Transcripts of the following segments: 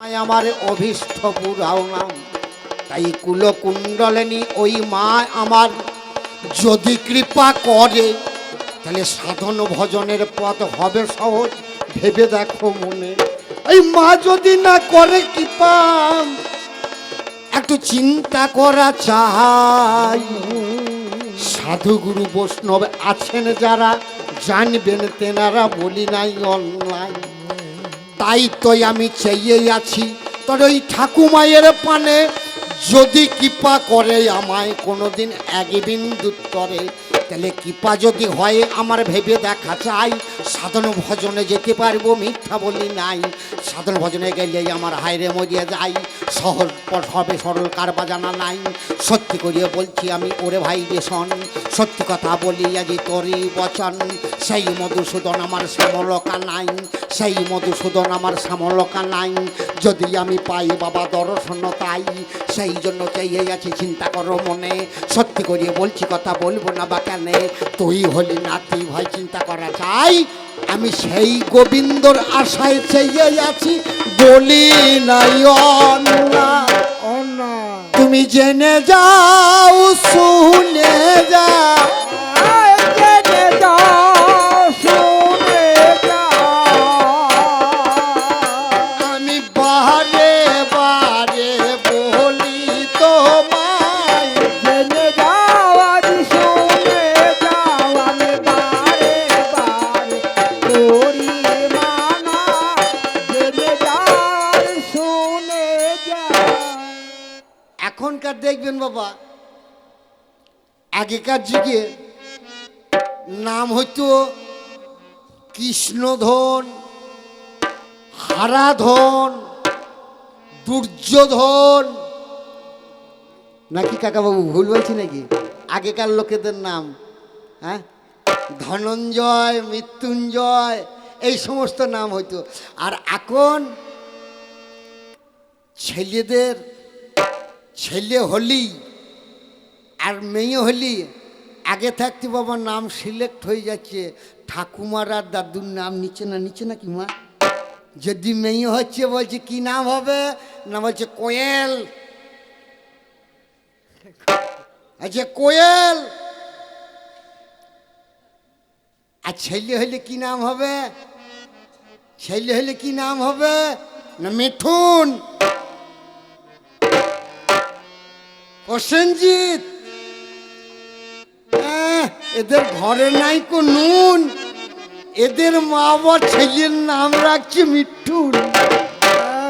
আমার অভীষ্ট পুরাও নাম। তাই কুলকুণ্ডলিনী ওই মা আমার যদি কৃপা করে, তাহলে সাধন ভজনের পথ হবে সহজ, ভেবে দেখো মনে। এই মা যদি না করে কৃপা, একটু চিন্তা করা চাই। সাধুগুরু বৈষ্ণব আছেন যারা, জানবেন তেনারা বলি নাই অনলাইন তাই তোই আমি চেয়ে আছি। তোর ওই ঠাকুমায়ের পানে যদি কৃপা করে আমায় কোনোদিন এক বিন্দু তরে তাহলে কৃপা যদি হয়, আমার ভেবে দেখা চাই। সাধন ভজনে যেতে পারব, মিথ্যা বলি নাই। সাধন ভজনে গেলে আমার হাইরে মরিয়ে যাই। সহজ হবে সরল কার বাজানা নাই। সত্যি করিয়ে বলছি আমি, ওরে ভাই রেশন সত্যি কথা বলি আজি তোরই বচন। সেই মধুসূদন আমার শ্যামলকা নাই। সেই মধুসূদন আমার শ্যামলকা নাই। যদি আমি পাই বাবা দর্শন তাই, সেই জন্য চেয়ে আছি, চিন্তা করো মনে। সত্যি করিয়ে বলছি কথা বলব না বা কেন? তুই হলি নাতি ভাই চিন্তা করা চাই। আমি সেই গোবিন্দর আশায় চেয়ে আছি বলি নাই তুমি জেনে যাও শুনে যাও। আগেকার যুগে নাম হইতো কৃষ্ণধন, হারাধন, দুর্যোধন। নাকি কাকাবাবু, ভুল বলছি নাকি? আগেকার লোকেদের নাম হ্যাঁ? ধনঞ্জয়, মৃত্যুঞ্জয়, এই সমস্ত নাম হইতো। আর এখন ছেলেদের ছেলে হলি আর মেয়ে হলি আগে থাকতে বাবা নাম সিলেক্ট হয়ে যাচ্ছে। ঠাকুমার আর দাদুর নাম নিচে না নিচে না কি মা? যদি মেয়ে হচ্ছে বলছে, কি নাম হবে? না বলছে, কোয়েল। আচ্ছা কোয়েল। আর ছেলে হলে কি নাম হবে? ছেলে হলে কি নাম হবে? না মিঠুন। প্রসেনজিৎ এদের ঘরে নাই কো নুন। এদের মা বাবা ছেলের নাম রাখছে মিঠুন।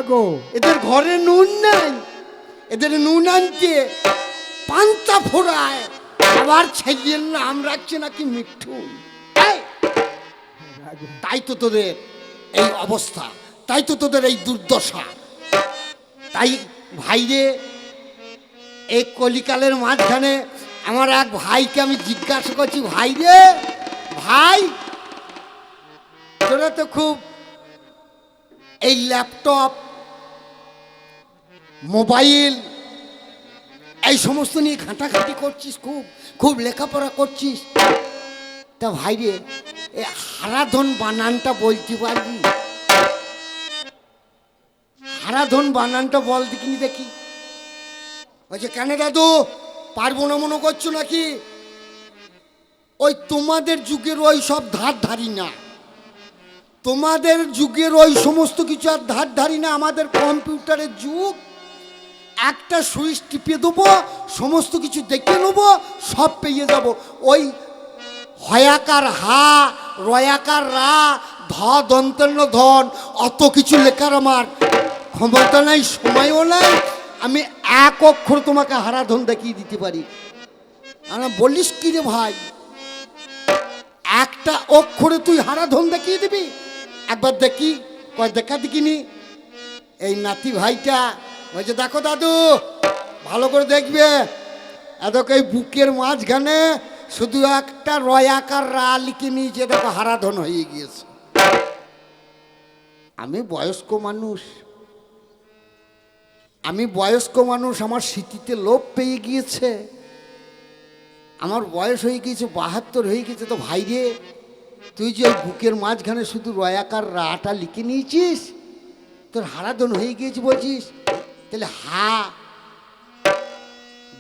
গো। এদের ঘরে নুন নাই। এদের নুন আনতে পান্তা ফোড়ায়। আবার ছেলের নাম রাখছে নাকি মিঠুন। তাই তো তোদের এই অবস্থা। তাই তো তোদের এই দুর্দশা। তাই ভাইরে এই কলিকালের মাঝখানে আমার এক ভাইকে আমি জিজ্ঞাসা করছি, ভাই রে, ভাই, তোরা তো খুব এই ল্যাপটপ, মোবাইল, এই সমস্ত নিয়ে ঘাঁটাঘাঁটি করছিস খুব খুব লেখাপড়া করছিস? তা ভাই রে এই হারাধন বানানটা বলতে পারবি? হারাধন বানানটা বল দেখিনি দেখি। বলছে, কেন দাদু পারব না মনে করছ নাকি? ওই তোমাদের যুগের ওই সব ধার ধারি না। তোমাদের যুগের ওই সমস্ত কিছু আর ধার ধারি না। আমাদের কম্পিউটারের যুগ। একটা সুইচ টিপে দেবো, সমস্ত কিছু দেখে নেব, সব পেয়ে যাব। ওই হয়াকার হা, রয়াকার রা, ধ দন্তন্য ধন, অত কিছু লেখার আমার ক্ষমতা নাই, সময়ও নাই। আমি এক অক্ষর তোমাকে হারাধন দেখিয়ে দিতে পারি। আমরা বলিস কি রে ভাই? একটা অক্ষরে তুই হারাধন দেখিয়ে দিবি? একবার দেখি, কয় দেখা দেখিনি। এই নাতি ভাইটা বলছে, দেখো দাদু, ভালো করে দেখবে। এতকে বুকের মাঝখানে শুধু একটা রয়াকার রা লিখে নিয়েছে, দেখো হারাধন হয়ে গিয়েছে। আমি বয়স্ক মানুষ আমি বয়স্ক মানুষ, আমার স্মৃতিতে লোপ পেয়ে গিয়েছে। আমার বয়স হয়ে গিয়েছে, বাহাত্তর হয়ে গেছে তো ভাই রে, তুই যে বুকের মাঝখানে শুধু রয়াকার রাটা লিখে নিয়েছিস, তোর হারাধন হয়ে গিয়েছে বলছিস, তাহলে হা,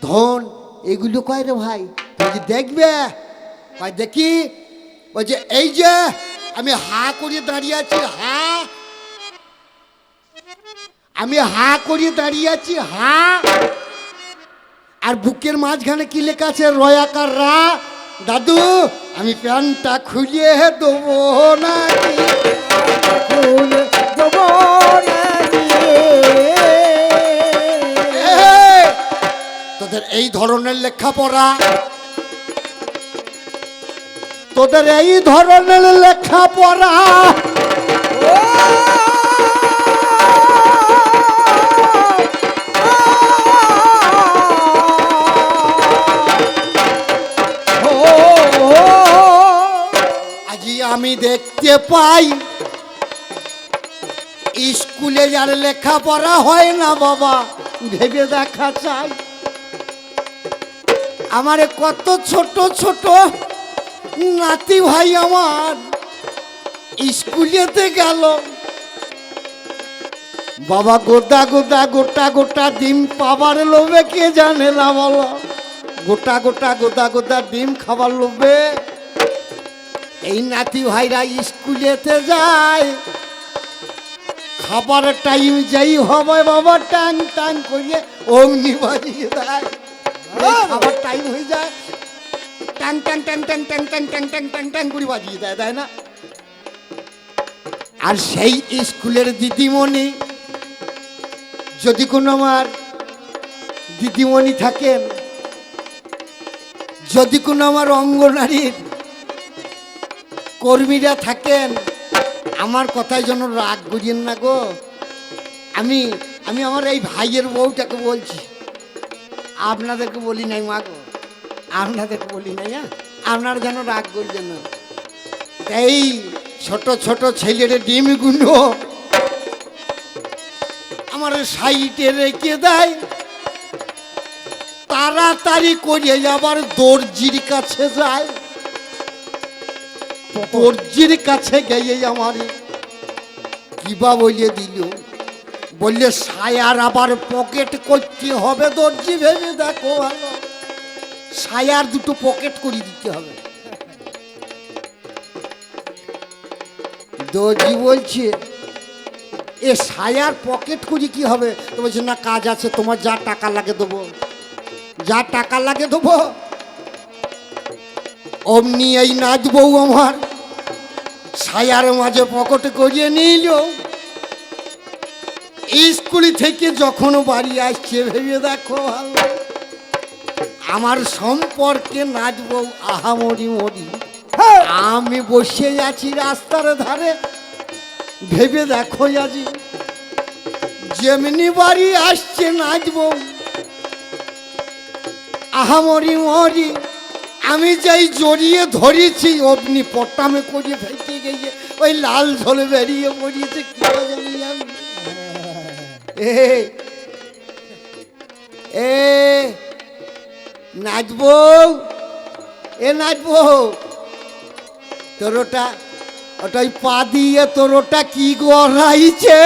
ধন, এগুলো কয় রে ভাই? তুই যে দেখবে কয় দেখি, বলছে, এই যে, আমি হা করে দাঁড়িয়ে আছি, হা আমি হা করিয়ে দাঁড়িয়ে আছি, হা। আর বুকের মাঝখানে কি লেখা আছে? রয়াকার রা দাদু, আমি প্যান্টটা খুলিয়ে দেবো দেবো তোদের এই ধরনের লেখাপড়া। তোদের এই ধরনের লেখাপড়া। আমি দেখতে পাই। স্কুলে যার লেখাপড়া হয় না বাবা, ভেবে দেখা চাই আমারে কত ছোট ছোট নাতি ভাই আমার স্কুলেতে গেল। বাবা, গোটা গোটা গোটা গোটা ডিম পাবার লোভে কে জানে না বলো? গোটা গোটা গোটা গোটা ডিম খাবার লোভে এই নাতি ভাইরা স্কুলেতে যায়। খাবার টাইম যাই হবে বাবা টাং টাং করিয়ে অমনি বাজিয়ে দেয়। খাবার টাইম হয়ে যায়। টাং টাং টাং টাং টাং টাং টাং টাং টাং টাং করে বাজিয়ে দেয়, তাই না? আর সেই স্কুলের দিদিমণি, যদি কোনো আমার দিদিমণি থাকেন, যদি কোনো আমার অঙ্গনারীর কর্মীরা থাকেন। আমার কথায় যেন রাগ বুঝেন না গো। আমি আমি আমার এই ভাইয়ের বউটাকে বলছি। আপনাদেরকে বলি নাই মা গো। আপনাদেরকে বলি নাই হ্যাঁ? আপনারা যেন রাগ করছেন না। এই ছোট ছোট ছেলের ডিমগুলো আমার সাইডে রেখে দেয়। তাড়াতাড়ি করে আবার দর্জির কাছে যায়। দর্জির কাছে গিয়ে আমার কিবা বলে দিল। বললে, সায়ার আবার পকেট করতে হবে দর্জি, ভেবে দেখো সায়ার দুটো পকেট করে দিতে হবে। দর্জি বলছে, এ সায়ার পকেট করি কি হবে? তো বলছে, না, কাজ আছে, তোমার যা টাকা লাগে দেবো। যা টাকা লাগে দেবো? অমনি এই নাচ বউ আমার সায়ার মাঝে পকেট করিয়ে নিল। স্কুল থেকে যখন বাড়ি আসছে ভেবে দেখো ভালো আমার সম্পর্কে নাচবো আহামরি মরি হ্যাঁ, আমি বসে আছি রাস্তার ধারে ভেবে দেখো আজি যেমনি বাড়ি আসছে নাচবো আহামরি মরি। আমি যাই জড়িয়ে ধরেছি, অগ্নি পটামে করিয়ে ফেলতে গিয়ে ওই লাল ঝোলে বেরিয়ে পড়িয়েছে, কি জানি আমি? এ নাচবো এ নাচবো তোর ওটা ওটা ওই পা দিয়ে তোর ওটা কি গড়াইছে?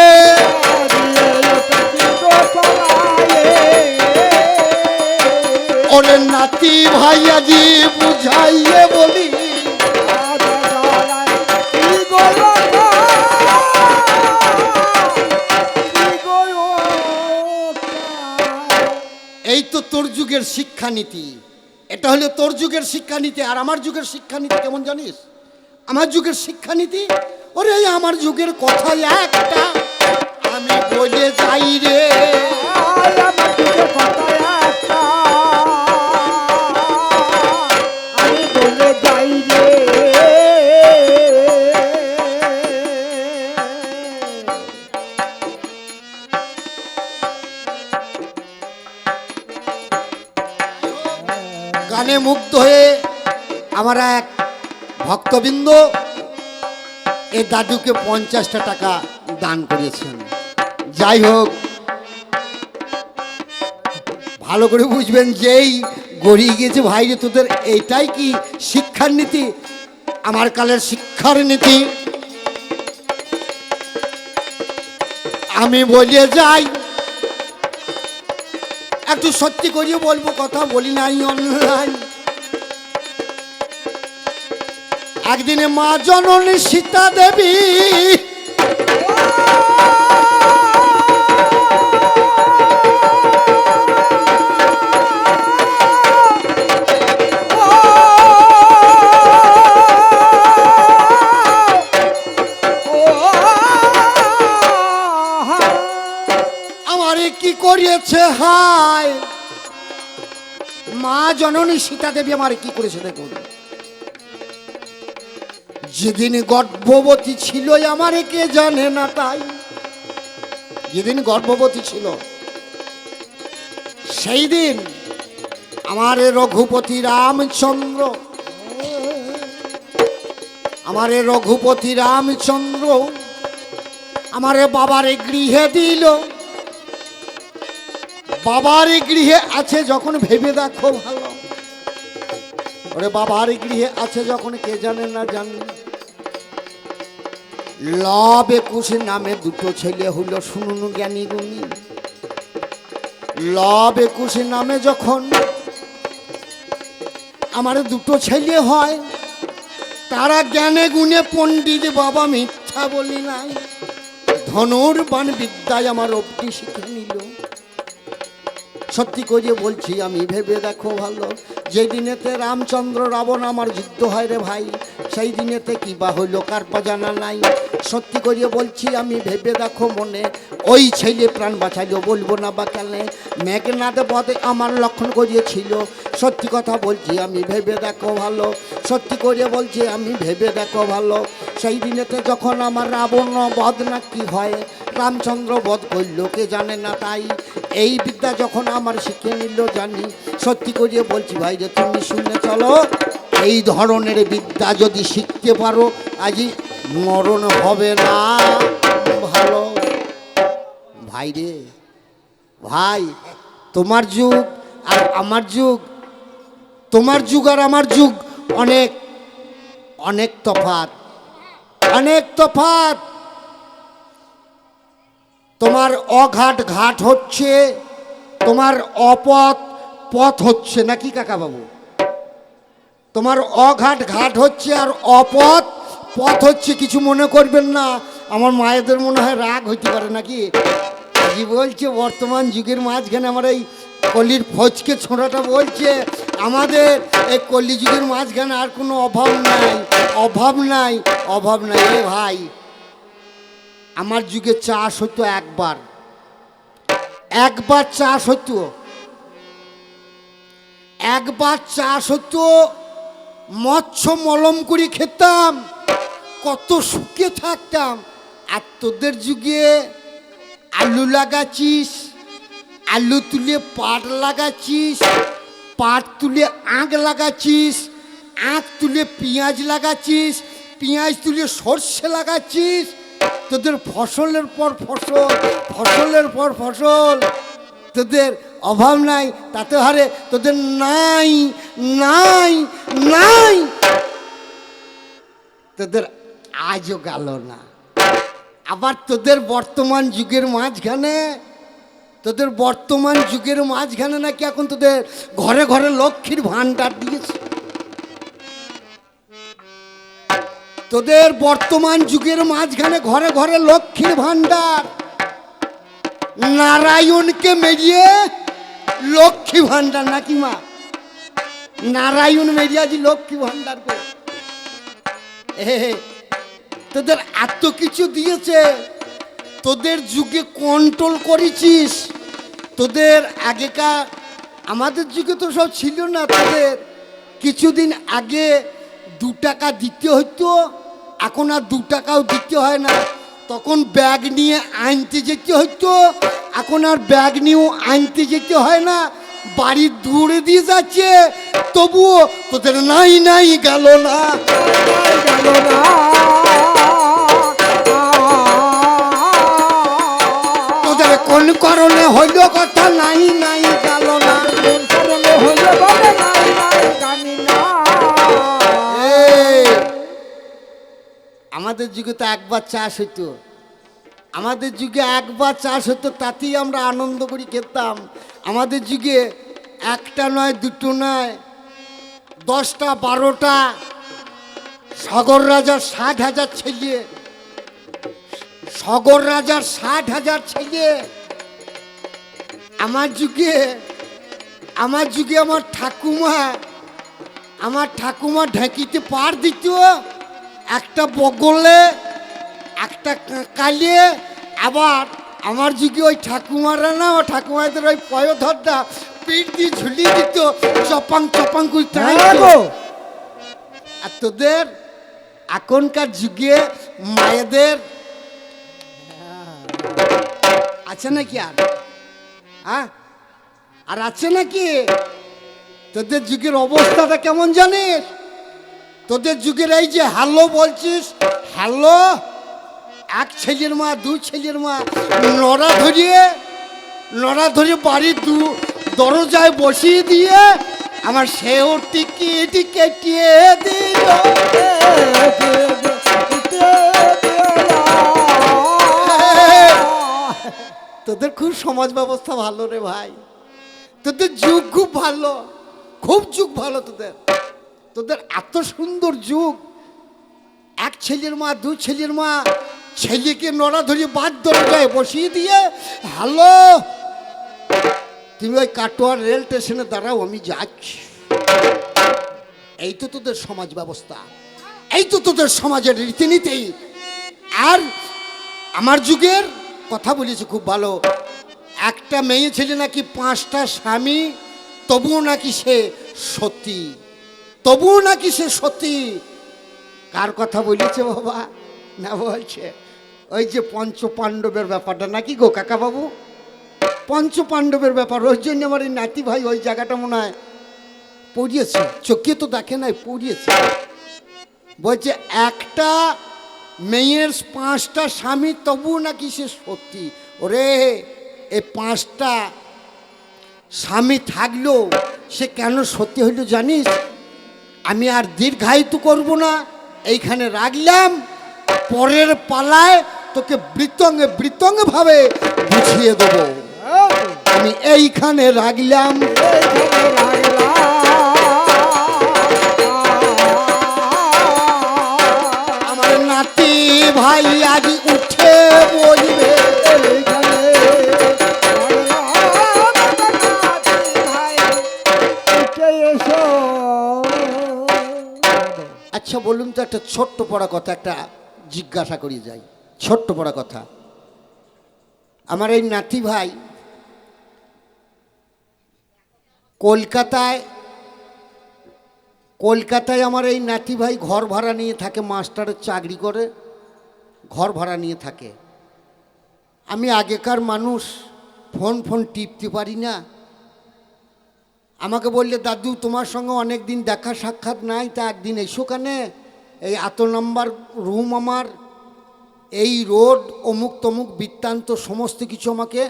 ওরে ভাইয়াজি বুঝাইয়ে বলি, এই তো তোর যুগের শিক্ষানীতি। এটা হলো তোর যুগের শিক্ষানীতি আর আমার যুগের শিক্ষানীতি, কেমন জানিস? আমার যুগের শিক্ষানীতি? ওরে, আমার যুগের কথা একটা। আমি বলে যাই রে। আমি গানে মুগ্ধ হয়ে আমার এক ভক্তবৃন্দ এ দাদুকে পঞ্চাশটা টাকা দান করেছেন। যাই হোক, ভালো করে বুঝবেন যেই গড়িয়ে গেছে ভাইরে তোদের এইটাই কি শিক্ষার নীতি? আমার কালের শিক্ষার নীতি? আমি বলে যাই সত্যি করিয়ে বলব কথা বলি নাই অনলাইন একদিনে মা জননী সীতা দেবী জননী সীতা দেবী আমারে কি করেছে দেখুন? যেদিন গর্ভবতী ছিল আমারে কে জানে না তাই। যেদিন গর্ভবতী ছিল সেই দিন আমার রঘুপতি রামচন্দ্র, আমার রঘুপতি রামচন্দ্র আমারে বাবার গৃহে দিল। বাবার গৃহে আছে যখন ভেবে দেখো ভালো। ওরে বাবার গৃহে আছে যখন কে জানে না জানি। লব একুশ নামে দুটো ছেলে হলো, শুনুন জ্ঞানী গুণী লব একুশ নামে যখন আমার দুটো ছেলে হয়, তারা জ্ঞানে গুণে পণ্ডিত, বাবা মিথ্যা বলি নাই। ধনুর্বাণ বিদ্যায় আমার অব্দি শিখে নিল। সত্যি করে বলছি, আমি ভেবে দেখো ভালো। যে দিনেতে রামচন্দ্র রাবণ আমার যুদ্ধ হয় রে ভাই, সেই দিনেতে কি বা হইল, কার পা জানা নাই। সত্যি করে বলছি, আমি ভেবে দেখো মনে, ওই ছেলে প্রাণ বাঁচাইলো, বলব না বা কেন। মেঘনাথ পদে আমার লক্ষণ করিয়েছিল। সত্যি কথা বলছি, আমি ভেবে দেখো ভালো। সত্যি করে বলছি, আমি ভেবে দেখো ভালো। সেই দিনেতে যখন আমার রাবণ বধ না কি হয়, রামচন্দ্র বধ করল কে জানে না তাই। এই বিদ্যা যখন আমার শিখে নিল জানি, সত্যি করিয়ে বলছি ভাই যে তুমি শুনে চলো, এই ধরনের বিদ্যা যদি শিখতে পারো আজই মরণ হবে না। ভালো। ভাই রে, ভাই, তোমার যুগ আর আমার যুগ, তোমার যুগ আর আমার যুগ অনেক অনেক তফাত অনেক তফাত তোমার অঘাট ঘাট হচ্ছে, তোমার অপথ পথ হচ্ছে। নাকি কাকা বাবু তোমার অঘাট ঘাট হচ্ছে আর অপথ পথ হচ্ছে, কিছু মনে করবেন না। আমার মায়েদের মনে হয় রাগ হইতে পারে নাকি? কি বলছে, বর্তমান যুগের মাঝখানে আমার এই কলির ফজকে ছোঁড়াটা বলছে। আমাদের এই কলি যুগের মাঝখানে আর কোনো অভাব নাই অভাব নাই অভাব নাই। এ ভাই আমার যুগে চাষ হতো একবার। একবার চাষ হতো একবার চাষ হতো মৎস্য মলম করে খেতাম, কত সুখে থাকতাম। আর তোদের যুগে আলু লাগাচ্ছিস, আলু তুলে পাট লাগাচ্ছিস, পাট তুলে আঁক লাগাচ্ছিস আঁক তুলে পেঁয়াজ লাগাচ্ছিস, পেঁয়াজ তুলে সর্ষে লাগাচ্ছিস তোদের ফসলের পর ফসল, ফসলের পর ফসল। তোদের অভাব নাই, তাতে হারে তোদের নাই নাই নাই। তোদের আজও গেল না। আবার তোদের বর্তমান যুগের মাঝখানে, তোদের বর্তমান যুগের মাঝখানে নাকি এখন তোদের ঘরে ঘরে লক্ষ্মীর ভাণ্ডার দিয়েছে। তোদের বর্তমান যুগের মাঝখানে ঘরে ঘরে লক্ষ্মীর ভাণ্ডার। নারায়ণকে মেরিয়ে লক্ষ্মী ভাণ্ডার নাকি মা? নারায়ণ মেরিয়াজি লক্ষ্মী ভাণ্ডার করে তোদের এত কিছু দিয়েছে, তোদের যুগে কন্ট্রোল করেছিস, তোদের আগেকার, আমাদের যুগে তো সব ছিল না তোদের। কিছুদিন আগে দু টাকা দিতে হতো এখন আর দু টাকাও দিতে হয় না। তখন ব্যাগ নিয়ে আনতে যেতে হতো এখন আর ব্যাগ নিয়েও আনতে যেতে হয় না। বাড়ির দূরে দিয়ে যাচ্ছে। তবুও তোদের নাই নাই গেল না গেল না। তোদের কোন কারণে হইল কথা নাই নাই আমাদের যুগে তো একবার চাষ হইতো। আমাদের যুগে একবার চাষ হতো, তাতেই আমরা আনন্দ করি, খেতাম। আমাদের যুগে একটা নয়, দুটো নয়, দশটা, বারোটা, সগর রাজার ষাট হাজার ছেলে, সগর রাজার ষাট হাজার ছেলে। আমার যুগে আমার যুগে আমার ঠাকুমা আমার ঠাকুমা ঢেঁকিতে পার দিত। একটা বগলে একটা কালিয়ে আবার আমার যুগে ওই ঠাকুমারা না ঠাকুমাদের ওই পয়োধরটা পিঠ দিয়ে ঝুলিয়ে দিত চপাং চপাং করে হ্যাঁ আর তোদের এখনকার যুগে মায়েদের আছে নাকি আর? হ্যাঁ? আর আছে নাকি? তোদের যুগের অবস্থাটা কেমন জানিস? তোদের যুগের এই যে হ্যালো বলছিস, হ্যালো? এক ছেলের মা দু ছেলের মা, নড়া ধরিয়ে, নড়া ধরে বাড়ির দু, দরজায় বসিয়ে দিয়ে আমার সেও টিকিট কেটিয়ে দিল। তোদের খুব সমাজ ব্যবস্থা ভালো রে ভাই। তোদের যুগ খুব ভালো, খুব যুগ ভালো তোদের। তোদের এত সুন্দর যুগ। এক ছেলের মা, দু ছেলের মা, ছেলেকে নড়া ধরে বাদ দরজায় বসিয়ে দিয়ে, হ্যালো তুমি ওই কাটোয়ার রেল স্টেশনে দাঁড়াও, আমি যাচ্ছি। এই তো তোদের সমাজ ব্যবস্থা। এই তো তোদের সমাজের রীতিনীতি। আর আমার যুগের কথা বলেছে খুব ভালো। একটা মেয়ে ছেলে নাকি পাঁচটা স্বামী, তবুও নাকি সে সতী। তবুও নাকি সে সতী কার কথা বলেছে বাবা? না বলছে। ওই যে পঞ্চ পাণ্ডবের ব্যাপারটা নাকি গো কাকা বাবু পঞ্চ পাণ্ডবের ব্যাপার ওই জন্য আমার এই নাতি ভাই ওই জায়গাটা মনে হয় পড়িয়েছে। চোখে তো দেখে নাই, পড়িয়েছে। বলছে, একটা মেয়ের পাঁচটা স্বামী তবু নাকি সে সত্যি? ওরে এই পাঁচটা স্বামী থাকলেও সে কেন সত্যি হইল জানিস? আমি আর দীর্ঘায়িত করব না। এইখানে রাখলাম পরের পালায় তোকে বৃতঙ্গে বৃতঙ্গ ভাবে বুঝিয়ে দেবো। আমি এইখানে রাখলাম ছোট্ট পড়া কথা একটা জিজ্ঞাসা করি যাই। ছোট্ট পড়া কথা। আমার এই নাতি ভাই কলকাতায় কলকাতায় আমার এই নাতি ভাই ঘর ভাড়া নিয়ে থাকে, মাস্টারের চাকরি করে, ঘর ভাড়া নিয়ে থাকে। আমি আগেকার মানুষ, ফোন ফোন টিপতে পারি না। আমাকে বললে, দাদু, তোমার সঙ্গে অনেক দিন দেখা সাক্ষাৎ নাই, তা একদিন এসো কানে? এই এত নাম্বার রুম আমার, এই রোড, অমুক তমুক, বৃত্তান্ত, সমস্ত কিছু আমাকে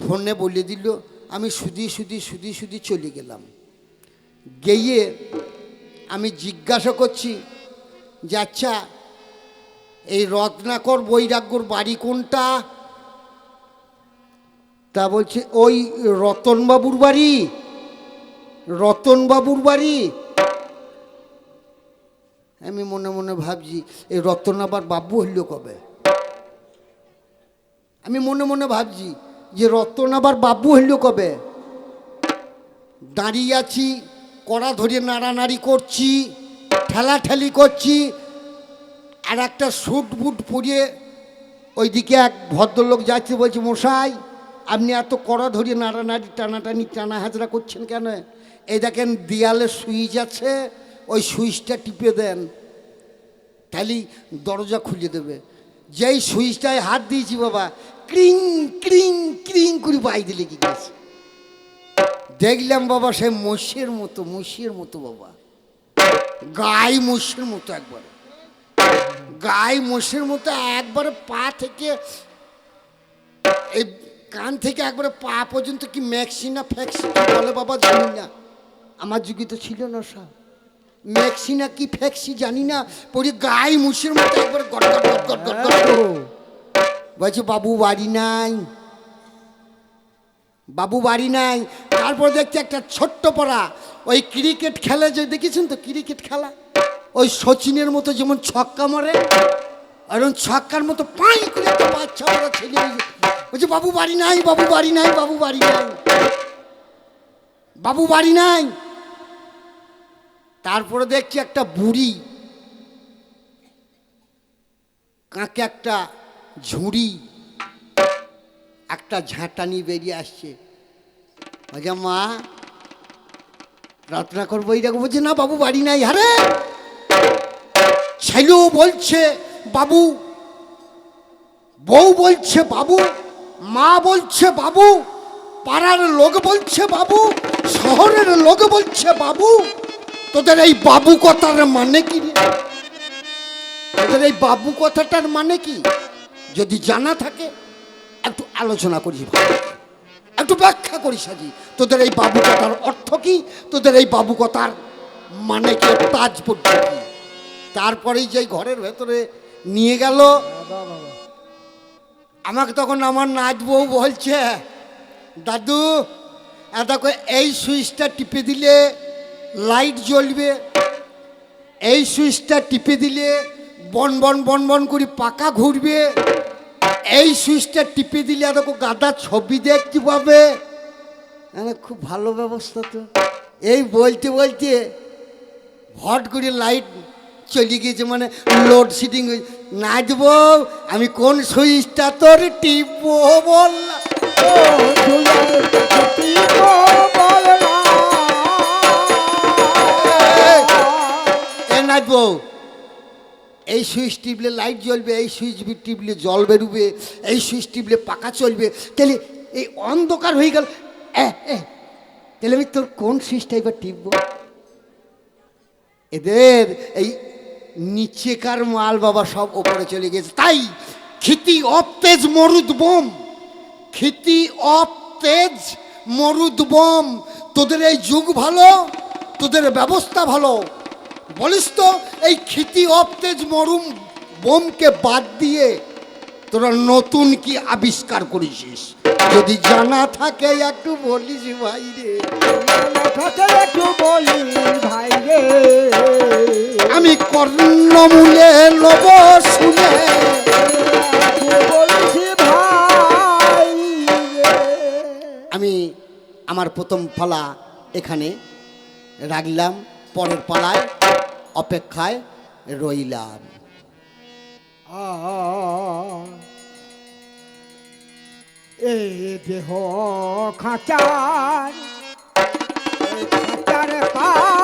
ফোনে বলে দিল। আমি সুদি সুদি সুদি সুদি চলে গেলাম। গিয়ে আমি জিজ্ঞাসা করছি যে আচ্ছা এই রত্নাকর বৈরাগ্যর বাড়ি কোনটা? তা বলছে, ওই রতনবাবুর বাড়ি রতনবাবুর বাড়ি। আমি মনে মনে ভাবছি, এই রতন আবার বাবু হইল কবে? আমি মনে মনে ভাবছি যে রতন আবার বাবু হইল কবে? দাঁড়িয়ে আছি, কড়া ধরে নাড়ানাড়ি করছি, ঠেলাঠেলি করছি, আর একটা স্যুট বুট পরিয়ে ওইদিকে এক ভদ্রলোক যাচ্ছে, বলছে, মশাই, আপনি এত কড়া ধরিয়ে নাড়ানাড়ি, টানাটানি টানা হাজরা করছেন কেন? এই দেখেন, দেয়ালে সুইচ আছে ওই সুইচটা টিপে দেন তাহলেই দরজা খুলে দেবে। যেই সুইচটায় হাত দিয়েছি বাবা, ক্রিং ক্রিং ক্রিং করে বাই লেগে গেছে। দেখলাম বাবা সে মসির মতো মসির মতো বাবা। গাই মসির মতো একবারে। গাই মোষের মতো একবারে পা থেকে, এই কান থেকে একবারে পা পর্যন্ত কি ম্যাক্সি না ফ্যাক্সি বলে বাবা জানি না। আমার যুগে তো ছিল না সব। ম্যাক্সি না কি ফ্যাক্সি জানি না, পরে গাই মুষের মতো একবারে গট গট গট গট বলছে, বাবু বাড়ি নাই। বাবু বাড়ি নাই। তারপর দেখছি একটা ছোট্ট পড়া, ওই ক্রিকেট খেলে যে, দেখেছেন তো ক্রিকেট খেলা? ওই সচিনের মতো যেমন ছক্কা মারে এরকম ছক্কার মতো পাই করে একটা বাচ্চা ছেলে বলছে, বাবু বাড়ি নাই, বাবু বাড়ি নাই, বাবু বাড়ি নাই। বাবু বাড়ি নাই? তারপরে দেখছি একটা বুড়ি, কাঁকে একটা ঝুড়ি, একটা ঝাঁটানি বেরিয়ে আসছে। বলছে মা এই দেখো বলছে, না বাবু, বাড়ি নাই। আরে! ছেলেও বলছে, বাবু। বউ বলছে, বাবু। মা বলছে, বাবু। পাড়ার লোক বলছে, বাবু। শহরের লোক বলছে, বাবু। তোদের এই বাবু কথার মানে কি তোদের এই বাবু কথাটার মানে কি? যদি জানা থাকে, একটু আলোচনা করিস একটু ব্যাখ্যা করিস আজি তোদের এই বাবু কথার অর্থ কি? তোদের এই বাবু কথার মানে কি? তাৎপর্য কি? তারপরেই যে ঘরের ভেতরে নিয়ে গেল, আমাকে তখন আমার নাচ বউ বলছে, দাদু দেখো, এই সুইচটা টিপে দিলে লাইট জ্বলবে এই সুইচটা টিপে দিলে বন বন বন বন করে পাকা ঘুরবে এই সুইচটা টিপে দিলে আর গাদা ছবি দেখতে পাবে মানে খুব ভালো ব্যবস্থা তো এই বলতে বলতে হট করে লাইট চলে গিয়েছে মানে লোডশেডিং না দেবো আমি কোন সুইচটা তোর গো বল নাচবো এই সুইচ টিপলে লাইট জ্বলবে, এই সুইচ টিপলে জল বেরোবে এই সুইচ টিপলে পাকা চলবে। তাহলে এই অন্ধকার হয়ে গেল। তাহলে আমি তোর কোন সুইচটা এবার টিপবো? এদের এই নিচেকার মাল বাবা সব ওপরে চলে গেছে। তাই খিতি অফ মরুদ বোম। খিতি অফ মরুদ বোম। তোদের এই যুগ ভালো, তোদের ব্যবস্থা ভালো। বলিস তো এই খিতি অফ তেজ মরুম বোমকে বাদ দিয়ে তোরা নতুন কি আবিষ্কার করেছিস? যদি জানা থাকে একটু বলিস ভাই রে। কথা একটু ভাই রে। আমি কর্ণমূলে লব শুনে ভাই আমি আমার প্রথম ফলা এখানে রাখলাম পরের পালায় অপেক্ষায় রইলাম। এ দেহ খাঁচার খাঁচার পাখি